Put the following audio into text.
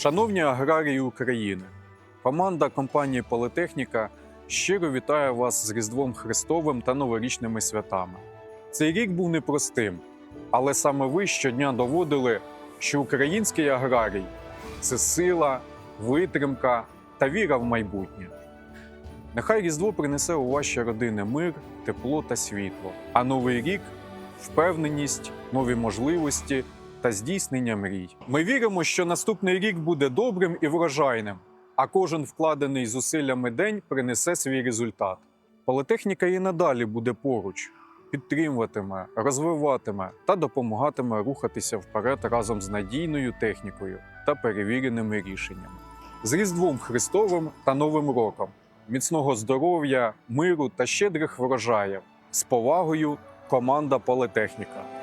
Шановні аграрії України, команда компанії Політехніка щиро вітає вас з Різдвом Христовим та новорічними святами. Цей рік був непростим, але саме ви щодня доводили, що український аграрій це сила, витримка та віра в майбутнє. Нехай Різдво принесе у ваші родини мир, тепло та світло, а новий рік впевненість, нові можливості та здійснення мрій. Ми віримо, що наступний рік буде добрим і врожайним, а кожен вкладений зусиллями день принесе свій результат. Політехніка і надалі буде поруч, підтримуватиме, розвиватиме та допомагатиме рухатися вперед разом з надійною технікою та перевіреними рішеннями. З Різдвом Христовим та Новим роком! Міцного здоров'я, миру та щедрих врожаїв! З повагою, команда Політехніка.